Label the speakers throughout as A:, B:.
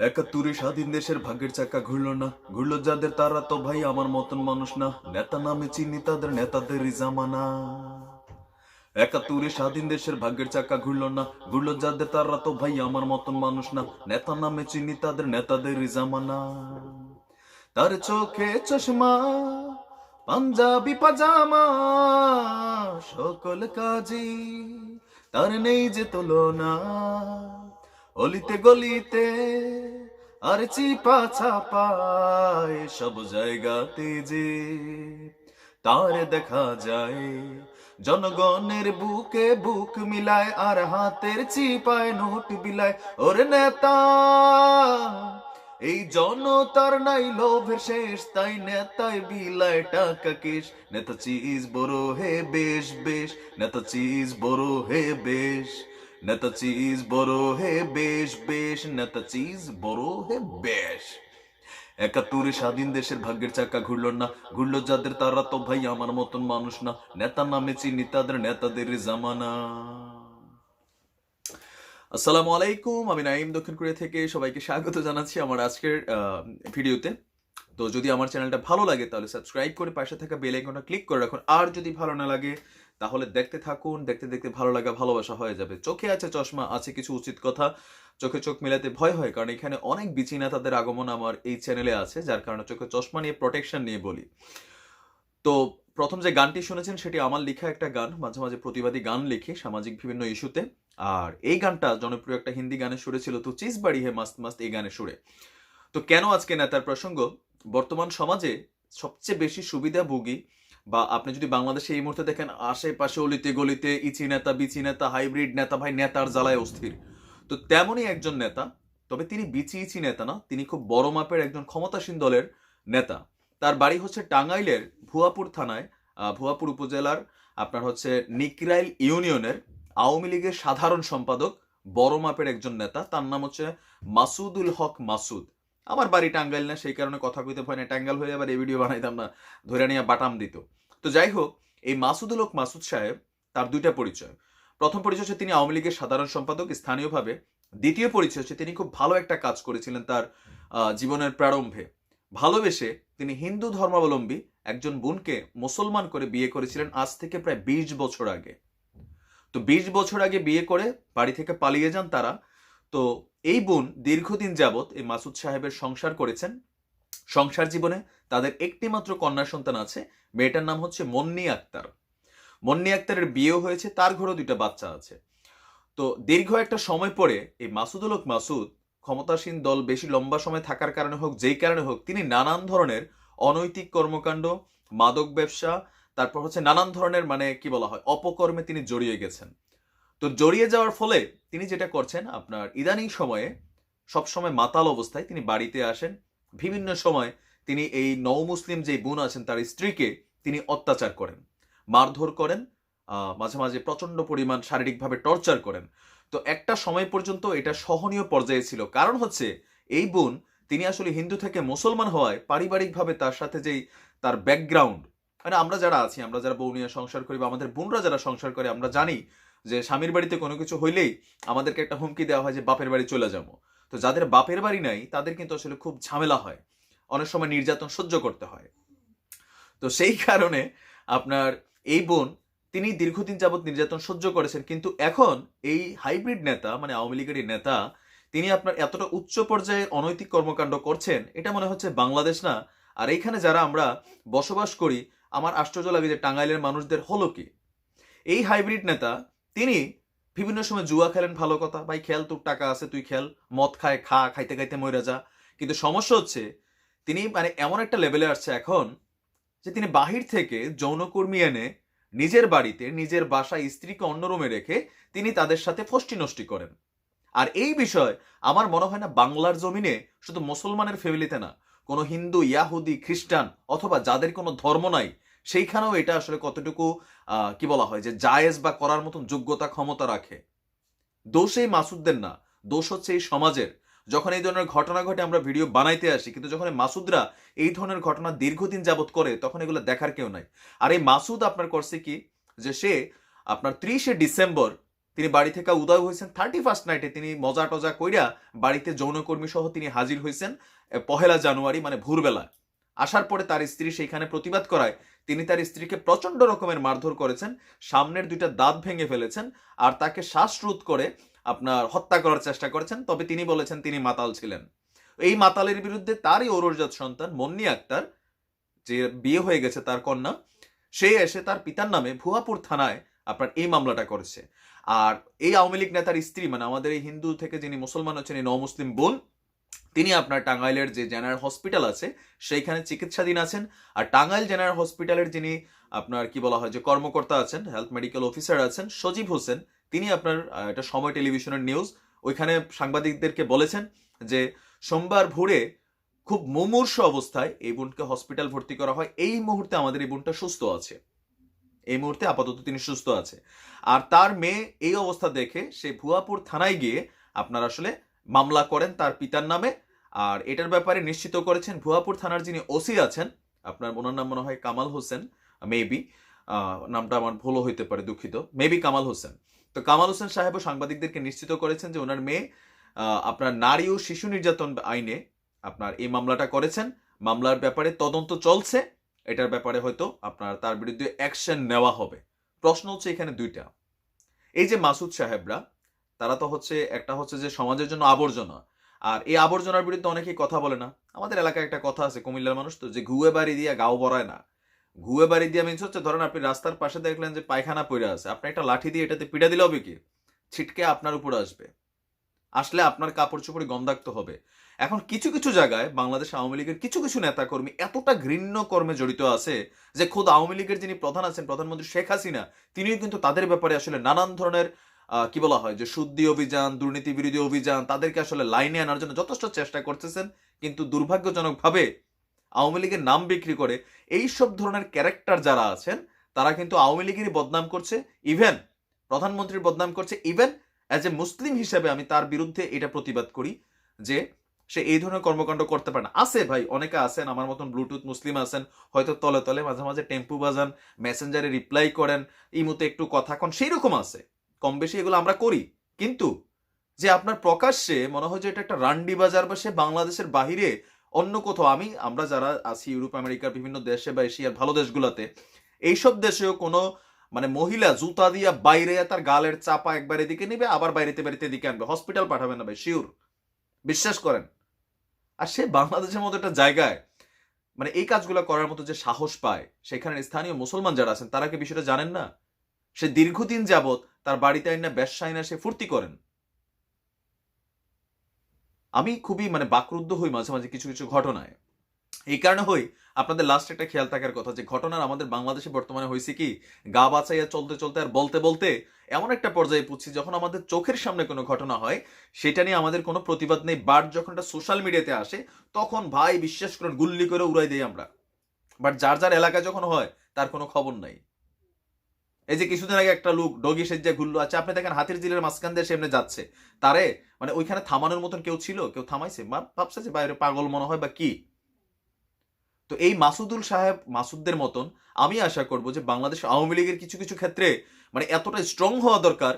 A: একাত্তরে স্বাধীন দেশের ভাগ্যের চাকা ঘুরলো না। ঘুরলো যাদের তারা, তো ভাই আমার মতন মানুষ না। নেতা নামে চিনি তাদের নেতাদের জামানা। একাত্তরে স্বাধীন দেশের ভাগ্যের চাকা ঘুরলো না। ঘুরলো যাদের তারা, তো ভাই আমার মতন মানুষ না। নেতা নামে চিনি তাদের নেতাদের জামানা। তার চোখে চশমা, পাঞ্জাবি পাজামা, সকল কাজে তার নেই যে তুলনা। অলিতে গলিতে আর চিপা ছাপায় সব জায়গাতে যে তার দেখা যায়। জনগণের বুকে বুক মিলায় আর হাতের চিপায় নোট বিলায়। ওর নেতা, এই জনতার নাই লোভের শেষ, তাই নেতায় বিলায় টাকা কেশ। নেতা চিজ বড় হে বেশ বেশ, নেতা চিজ বড় হে বেশ। নেতা চিজ বড় হে বেশ বেশ নেতা চিজ বড় হে বেশ। একাত্তরে স্বাধীন দেশের ভাগ্যের চাকা ঘুরল না। ঘুরল যাদের তারা তো ভাই আমার মতন মানুষ না। নেতা নামে চিনি তাদের নেতাদের জামানা। আসসালামু আলাইকুম, আমি নাইম দক্ষিণ কোরিয়া থেকে সবাইকে স্বাগত জানাচ্ছি আমার আজকের ভিডিওতে। তো যদি আমার চ্যানেলটা ভালো লাগে তাহলে সাবস্ক্রাইব করে পাশে থাকা বেল আইকনটা ক্লিক করে রাখুন। আর যদি ভালো না লাগে তাহলে দেখতে থাকুন, দেখতে দেখতে ভালো লাগা, ভালোবাসা হয়ে যাবে। চোখে আছে চশমা, আছে কিছু উচিত কথা। চোখে চোখ মেলাতে ভয় হয়, কারণ এখানে অনেক বিচি নেতাদের আগমন আমার এই চ্যানেলে আছে, যার কারণে চোখে চশমা নিয়ে প্রোটেকশন নিয়ে বলি। তো প্রথম যে গানটি শুনেছেন, সেটি আমার লেখা একটা গান, মাঝে মাঝে প্রতিবাদী গান লিখি সামাজিক বিভিন্ন ইস্যুতে। আর এই গানটা জনপ্রিয় একটা হিন্দি গানের সুরে ছিল তো চিজ বাড়ি হে মাস্ত মাস্ত, এই গানের সুরে। তো কেন আজকে নেতার প্রসঙ্গ? বর্তমান সমাজে সবচেয়ে বেশি সুবিধা সুবিধাভোগী বা আপনি যদি বাংলাদেশে এই মুহূর্তে দেখেন আশেপাশে অলিতে গলিতে ইচি নেতা, বিচি নেতা, হাইব্রিড নেতা ভাই নেতার জ্বালায় অস্থির। তো তেমনই একজন নেতা, তবে তিনি বিচি ইচি নেতা না, তিনি খুব বড় মাপের একজন ক্ষমতাসীন দলের নেতা। তার বাড়ি হচ্ছে টাঙ্গাইলের ভুয়াপুর থানায় ভুয়াপুর উপজেলার আপনার হচ্ছে নিকরাইল ইউনিয়নের আওয়ামী লীগের সাধারণ সম্পাদক, বড় মাপের একজন নেতা, তার নাম হচ্ছে মাসুদুল হক মাসুদ। আমার বাড়ি টাঙ্গাইল না, সেই কারণে কথা কইতে ভয় না টাঙ্গাইল হয়ে আবার এই ভিডিও বানাইতাম না ধরে নিয়ে বাটাম দিত। তো যাই হোক এই মাসুদুল হক মাসুদ সাহেব তার দুইটা পরিচয়। প্রথম পরিচয় হচ্ছে তিনি আওয়ামী লীগের সাধারণ সম্পাদক, স্থানীয়ভাবে। দ্বিতীয় পরিচয় হচ্ছে তিনি খুব ভালো একটা কাজ করেছিলেন তার জীবনের প্রারম্ভে। ভালোবেসে তিনি হিন্দু ধর্মাবলম্বী একজন বোনকে মুসলমান করে বিয়ে করেছিলেন আজ থেকে প্রায় বিশ বছর আগে। তো বিশ বছর আগে বিয়ে করে বাড়ি থেকে পালিয়ে যান তারা। তো এই বোন দীর্ঘদিন যাবৎ এই মাসুদ সাহেবের সংসার করেছেন। সংসার জীবনে তাদের একটি মাত্র কন্যা সন্তান আছে, মেয়েটার নাম হচ্ছে মন্নি আক্তার। মন্নি আক্তারের বিয়েও হয়েছে, তার ঘরেও দুইটা বাচ্চা আছে। তো দীর্ঘ একটা সময় পরে এই মাসুদুল হক মাসুদ, ক্ষমতাসীন দল বেশি লম্বা সময় থাকার কারণে হোক, যেই কারণে হোক, তিনি নানান ধরনের অনৈতিক কর্মকাণ্ড, মাদক ব্যবসা, তারপর হচ্ছে নানান ধরনের মানে কি বলা হয়, অপকর্মে তিনি জড়িয়ে গেছেন। তো জড়িয়ে যাওয়ার ফলে তিনি যেটা করছেন, আপনার ইদানিং সময়ে সবসময় মাতাল অবস্থায় তিনি বাড়িতে আসেন বিভিন্ন সময় তিনি এই নৌ মুসলিম যে বোন আছেন, তার স্ত্রীকে তিনি অত্যাচার করেন, মারধর করেন মাঝে মাঝে প্রচণ্ড পরিমাণ শারীরিকভাবে টর্চার করেন। তো একটা সময় পর্যন্ত এটা সহনীয় পর্যায়ে ছিল। কারণ হচ্ছে, এই বোন তিনি আসলে হিন্দু থেকে মুসলমান হওয়ায় পারিবারিকভাবে তার সাথে যেই তার ব্যাকগ্রাউন্ড মানে আমরা যারা আছি, আমরা যারা বউ নিয়ে সংসার করি বা আমাদের বোনরা যারা সংসার করে, আমরা জানি যে স্বামীর বাড়িতে কোনো কিছু হইলেই আমাদেরকে একটা হুমকি দেওয়া হয় যে বাপের বাড়ি চলে যাব। তো যাদের বাপের বাড়ি নাই, তাদের কিন্তু আসলে খুব ঝামেলা হয়। অনেক সময় নির্যাতন সহ্য করতে হয়। তো সেই কারণে আপনার এই বোন, তিনি দীর্ঘদিন যাবৎ নির্যাতন সহ্য করেছেন, কিন্তু এখন এই হাইব্রিড নেতা মানে আওয়ামী লীগের নেতা, তিনি আপনার এতটা উচ্চ পর্যায়ে অনৈতিক কর্মকাণ্ড করছেন, এটা মনে হচ্ছে বাংলাদেশ না। আর এইখানে যারা আমরা বসবাস করি, আমার আশ্চর্য লাগে যে টাঙ্গাইলের মানুষদের হলো কি। এই হাইব্রিড নেতা, তিনি বিভিন্ন সময় জুয়া খেলেন ভালো কথা। ভাই, খেল, তোর টাকা আছে, তুই খেল। মদ খায়, খা, খাইতে খাইতে মরে যা। কিন্তু সমস্যা হচ্ছে, তিনি মানে এমন একটা লেভেলে আসছে এখন যে তিনি বাহির থেকে যৌনকর্মী এনে নিজের বাড়িতে, নিজের বাসায় স্ত্রীকে অন্য রুমে রেখে তিনি তাদের সাথে ফষ্টি নষ্টি করেন। আর এই বিষয় আমার মনে হয় না বাংলার জমিনে শুধু মুসলমানের ফ্যামিলিতে না, কোনো হিন্দু, ইয়াহুদি, খ্রিস্টান অথবা যাদের কোনো ধর্ম নাই সেইখানেও এটা আসলে কতটুকু কি বলা হয় যে জায়েজ বা করার মতন যোগ্যতা ক্ষমতা রাখে। দোষ এই মাসুদদের না। দোষ হচ্ছে এই সমাজের। যখন এই ধরনের ঘটনা ঘটে আমরা ভিডিও বানাইতে আসি, কিন্তু যখন মাসুদরা এই ধরনের ঘটনা দীর্ঘদিন যাবত করে, তখন এগুলো দেখার কেউ নাই। আর এই মাসুদ আপনার করছে কি? যে সে আপনার ত্রিশে ডিসেম্বর তিনি বাড়ি থেকে উদয় হয়েছেন থার্টি ফার্স্ট নাইটে তিনি মজা টজা কইরা বাড়িতে যৌনকর্মী সহ তিনি হাজির হয়েছেন পহেলা জানুয়ারি মানে ভোরবেলা আসার পরে তার স্ত্রী সেইখানে প্রতিবাদ করায় তিনি তার স্ত্রীকে প্রচণ্ড রকমের মারধর করেছেন, সামনের দুইটা দাঁত ভেঙে ফেলেছেন আর তাকে শ্বাসরোধ করে আপনার হত্যা করার চেষ্টা করেছেন, তবে তিনি বলেছেন তিনি মাতাল ছিলেন। এই মাতালের বিরুদ্ধে তারই ঔরজাত সন্তান মন্নি আক্তার, যে বিয়ে হয়ে গেছে তার কন্যা, সে এসে তার পিতার নামে ভুয়াপুর থানায় আপনার এই মামলাটা করেছে। আর এই আওয়ামী লীগ নেতার স্ত্রী মানে আমাদের এই হিন্দু থেকে যিনি মুসলমান হচ্ছেন, এই নমুসলিম বোন তিনি আপনার টাঙ্গাইলের যে জেনারেল হসপিটাল আছে, সেইখানে চিকিৎসাধীন আছেন। আর টাঙ্গাইল জেনারেল হসপিটালের যিনি আপনার কি বলা হয় যে কর্মকর্তা আছেন হেলথ মেডিকেল অফিসার আছেন, সজীব হোসেন, তিনি আপনার এটা সময় টেলিভিশনের নিউজ ওইখানে সাংবাদিকদেরকে বলেছেন যে সোমবার ভোরে খুব মুমূর্ষ অবস্থায় এই বোনকে হসপিটাল ভর্তি করা হয়। এই মুহূর্তে আমাদের এই বোনটা সুস্থ আছে। এই মুহূর্তে আপাতত তিনি সুস্থ আছে। আর তার মেয়ে এই অবস্থা দেখে সে ভুয়াপুর থানায় গিয়ে আপনার আসলে মামলা করেন তার পিতার নামে। আর এটার ব্যাপারে নিশ্চিত করেছেন ভুয়াপুর থানার যিনি ওসি আছেন, আপনার ওনার নাম মনে হয় কামাল হোসেন মেবি নামটা আমার ভুলও হইতে পারে, দুঃখিত। মেবি কামাল হোসেন। তো কামাল হোসেন সাহেবও সাংবাদিকদেরকে নিশ্চিত করেছেন যে ওনার মেয়ে আপনার নারী ও শিশু নির্যাতন আইনে আপনার এই মামলাটা করেছেন। মামলার ব্যাপারে তদন্ত চলছে। এটার ব্যাপারে হয়তো আপনার তার বিরুদ্ধে অ্যাকশন নেওয়া হবে। প্রশ্ন হচ্ছে এখানে দুইটা। এই যে মাসুদ সাহেবরা তারা তো হচ্ছে, একটা হচ্ছে যে সমাজের জন্য আবর্জনা। আর এই আবর্জনার বিরুদ্ধে অনেকেই কথা বলে না। আমাদের এলাকায় একটা কথা আছে, কুমিল্লার মানুষ তো, যে ঘুয়ে বাড়ি দিয়া গাও বড়ায় না। ঘুয়ে বাড়ি দিয়া মিনস হচ্ছে, ধরেন আপনি রাস্তার পাশে দেখলেন যে পায়খানা পড়ে আছে, আপনি একটা লাঠি দিয়ে এটাতে পিটা দিলে হবে কি? ছিটকে আপনার উপর আসবে। আসলে আপনার কাপড় চোপড়ে গন্ধাক্ত হবে। এখন কিছু কিছু জায়গায় বাংলাদেশ আওয়ামী লীগের কিছু কিছু নেতাকর্মী এতটা ঘৃণ্য কর্মে জড়িত আছে যে, খোদ আওয়ামী লীগের যিনি প্রধান আছেন, প্রধানমন্ত্রী শেখ হাসিনা, তিনিও কিন্তু তাদের ব্যাপারে আসলে নানান ধরনের কি বলা হয়, যে শুদ্ধি অভিযান, দুর্নীতি বিরোধী অভিযান, তাদেরকে আসলে লাইনে আনার জন্য যথেষ্ট চেষ্টা করতেছেন, কিন্তু দুর্ভাগ্যজনকভাবে আওয়ামী লীগের নাম বিক্রি করে এই সব ধরনের ক্যারেক্টার যারা আছেন, তারা কিন্তু আওয়ামী লীগেরই বদনাম করছে ইভেন প্রধানমন্ত্রীর বদনাম করছে ইভেন অ্যাজ এ মুসলিম হিসেবে আমি তার বিরুদ্ধে এটা প্রতিবাদ করি, যে সে এই ধরনের কর্মকাণ্ড করতে পারে না। আছে ভাই, অনেকে আছেন, আমার মতন ব্লুটুথ মুসলিম আছেন, হয়তো তলে তলে মাঝে মাঝে টেম্পু বাজান মেসেঞ্জারে রিপ্লাই করেন ইমুতে একটু কথা কন সেই রকম আছে। কম বেশি এগুলো আমরা করি। কিন্তু যে আপনার প্রকাশ্যে মনে হয় যে এটা একটা রান্ডি বাজার বা সে বাংলাদেশের বাহিরে অন্য কোথাও, আমি, আমরা যারা আছি ইউরোপ, আমেরিকার বিভিন্ন দেশে বা এশিয়ার ভালো দেশগুলোতে, এইসব দেশেও কোনো মানে মহিলা জুতা দিয়া বাইরে তার গালের চাপা একবার এদিকে নিবে, আবার বাইরেতে বাড়িতে এদিকে আনবে। হসপিটাল পাঠাবে না ভাই, শিওর। বিশ্বাস করেন। আর সে বাংলাদেশের মতো একটা জায়গায় মানে এই কাজগুলো করার মতো যে সাহস পায় সেখানে স্থানীয় মুসলমান যারা আছেন, তারা কি বিষয়টা জানেন না? সে দীর্ঘদিন যাবত তার বাড়িতে আইনা ব্যবসায়ী আইনা সে ফুর্তি করেন। আমি খুবই মানে বাকরুদ্ধ হই মাঝে মাঝে কিছু কিছু ঘটনায়। এই কারণে হই আপনাদের লাস্ট একটা খেয়াল থাকার কথা যে ঘটনার আমাদের বাংলাদেশে বর্তমানে হয়েছে কি, গা বাঁচাইয়া চলতে চলতে আর বলতে বলতে এমন একটা পর্যায়ে পুচ্ছি যখন আমাদের চোখের সামনে কোনো ঘটনা হয়, সেটা নিয়ে আমাদের কোনো প্রতিবাদ নেই। বাট যখন এটা সোশ্যাল মিডিয়াতে আসে, তখন ভাই বিশ্বাস করেন, গুল্লি করে উড়াই দেই আমরা। বাট যার যার এলাকায় যখন হয়, তার কোনো খবর নাই। এই যে কিছুদিন আগে একটা লোক ডগি সেজ্জা ঘুরলো আচ্ছা আপনি দেখেন হাতির জিলের মাঝখান দিয়ে সেমনে যাচ্ছে। তারে মানে ওইখানে থামানোর মতন কেউ ছিল? কেউ থামাইছে? ভাবছে যে বাইরে পাগল মনে হয় বা কি? তো এই মাসুদুল সাহেব, মাসুদদের মতন আমি আশা করব যে বাংলাদেশ আওয়ামী লীগের কিছু কিছু ক্ষেত্রে মানে এতটা স্ট্রং হওয়া দরকার,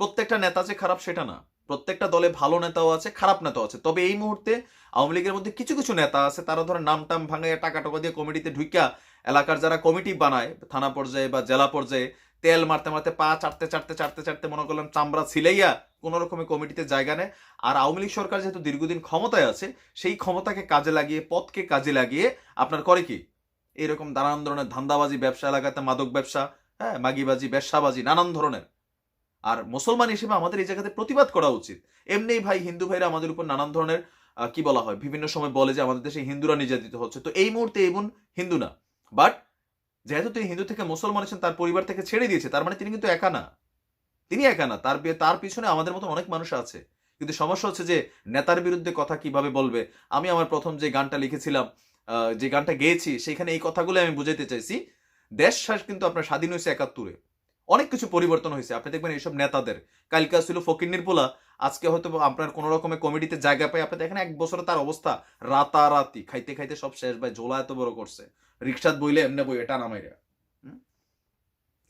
A: প্রত্যেকটা নেতা যে খারাপ সেটা না। প্রত্যেকটা দলে ভালো নেতাও আছে, খারাপ নেতাও আছে। তবে এই মুহূর্তে আওয়ামী লীগের মধ্যে কিছু কিছু নেতা আছে, তারা ধরো নাম টাম ভাঙাইয়া টাকা টাকা দিয়ে কমিটিতে ঢুকিয়া এলাকার যারা কমিটি বানায়, থানা পর্যায়ে বা জেলা পর্যায়ে, তেল মারতে মারতে পা চাটতে চাটতে চাটতে চাটতে মনে করলাম চামড়া ছিলাইয়া কোনো রকমের কমিটিতে জায়গা নেয়। আর আওয়ামী লীগ সরকার যেহেতু দীর্ঘদিন ক্ষমতায় আছে, সেই ক্ষমতাকে কাজে লাগিয়ে, পথকে কাজে লাগিয়ে আপনার করে কি? এরকম নানান ধরনের ধান্দাবাজি, ব্যবসা এলাকাতে মাদক ব্যবসা হ্যাঁ মাগিবাজি ব্যবসাবাজি নানান ধরনের। আর মুসলমান হিসেবে আমাদের এই জায়গাতে প্রতিবাদ করা উচিত। এমনি ভাই হিন্দু ভাইরা আমাদের উপর নানান ধরনের কি বলা হয়, বিভিন্ন সময় বলে যে আমাদের দেশে হিন্দুরা নির্যাতিত হচ্ছে। তো এই মুহূর্তে এই হিন্দু না। বাট যেহেতু তিনি হিন্দু থেকে মুসলমান আছেন, তার পরিবার থেকে ছেড়ে দিয়েছে, তার মানে তিনি কিন্তু একা না। তিনি একা না, তার তার পিছনে আমাদের মতন অনেক মানুষ আছে। কিন্তু সমস্যা হচ্ছে যে নেতার বিরুদ্ধে কথা কীভাবে বলবে? আমি আমার প্রথম যে গানটা লিখেছিলাম যে গানটা গেয়েছি, সেখানে এই কথাগুলো আমি বুঝাইতে চাইছি। দেশ শাস কিন্তু আপনার স্বাধীন হয়েছে একাত্তরে। অনেক কিছু পরিবর্তন হয়েছে। আপনি দেখবেন এইসব নেতাদের, কালকা ছিল ফকির পোলা আজকে হয়তো আপনার কোন রকমের কমিটিতে জায়গা পাই, আপনি দেখেন এক বছরে তার অবস্থা রাতারাতি, খাইতে খাইতে সব শেষ, ভাই ঝোলা এত বড় করছে। রিক্সাত বইলে এমনি বই এটা নামাইরা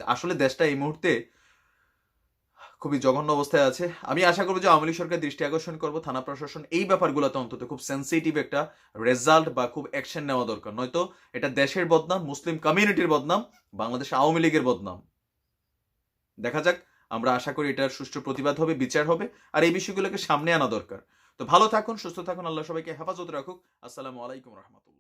A: আসলে দেশটা এই মুহূর্তে খুবই জঘন্য অবস্থায় আছে। আমি আশা করব যে আওয়ামী লীগ সরকার দৃষ্টি আকর্ষণ করব, থানা প্রশাসন এই ব্যাপারগুলোতে অন্তত খুব সেন্সিটিভ একটা রেজাল্ট বা খুব অ্যাকশন নেওয়া দরকার। নয়তো এটা দেশের বদনাম, মুসলিম কমিউনিটির বদনাম, বাংলাদেশ আওয়ামী লীগের বদনাম। দেখা যাক, আমরা আশা করি এটার সুষ্ঠু প্রতিবাদ হবে, বিচার হবে, আর এই বিষয়গুলোকে সামনে আনা দরকার। তো ভালো থাকুন, সুস্থ থাকুন, আল্লাহ সবাইকে হেফাজত রাখুক। আসসালামু আলাইকুম রহমতুল্লাহ।